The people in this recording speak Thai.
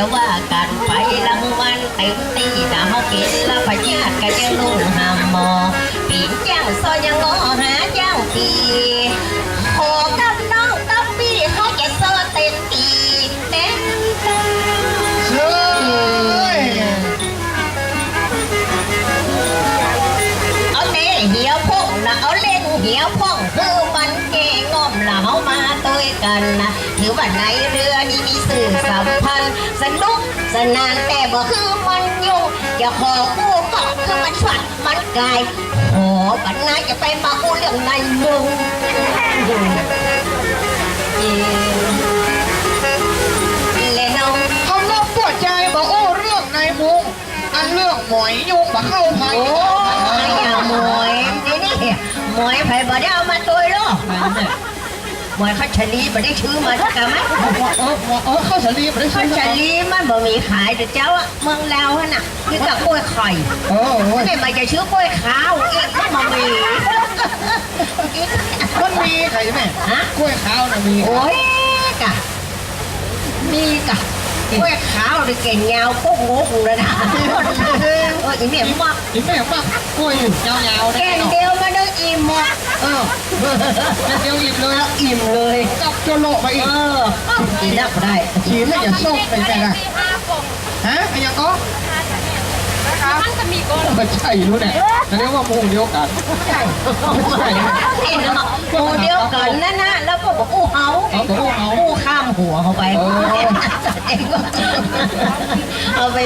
จะว่ากันไปรางวัลเต็มที่นะเฮากินละพญาติก็ยังลุ่นหามหมอปีนจ้างซอยยังงอห เอาเล่นเหี่ยวพ่องคือมันแก่งอมละเฮามาตัวยกันนะถือว่าในเรือนี้มีสื่อสัมพันธ์สนุกสนานแต่บ่คือมันยุ่งอย่าขอกู้ก็คือมันฝัดมันกายโอ้ปัญหาจะไปมาอู้เรื่องในมึงเล่นเอาคำว่าปวดใจบอกโอ้เรื่องในมุงอันเรื่องหมอยยุงมาเข้าพายโอ้ยอย่าหมวยนี่นี่หมวยไผบ่ได้เอามา ตัวหรอกหมวยข้าวชะลีบ่ได้ชื่อมาสักกะมั้ยเออเออเข้าสลีมาได้ข้าใช่วไหมชะลีมันบ่มีขายเดี๋ยวเจ้าอะเมืองลาวฮะน่ะนี่กับกล้วยไข่โอ้โหไม่มาจะชื่อกล้วยขาวอีกมันบ่มีมันมีใครไหมฮะกล้วยขาวน่ะมีโอ้ยกะมีกะ กล้วยขาวนี่เก่งยาวปุ๊กงกเลยนะเอออีเมียมักอีแม่มากกล้วยอยู่ยาวๆแกได้งเดียวมาได้อิ่มหมดเออแค่เดียวอิ่มเลยอิ่มเลยจับโจโลไปอีเอกอกินได้ก็ได้ฉีดไม่อย่าส้มไปแม่ละฮะไอ้ยังก็มันจะมีก้นไม่ใช่รู้เนี่ยแต่เรียกว่ามุงเดียวกันใช่เห็นเนาะโมเดียวกันนั่นนะแล้วก็บอกอู้เฮาเอาตัวเอาอู้ข้าม หัวเขาไป เออเอาไป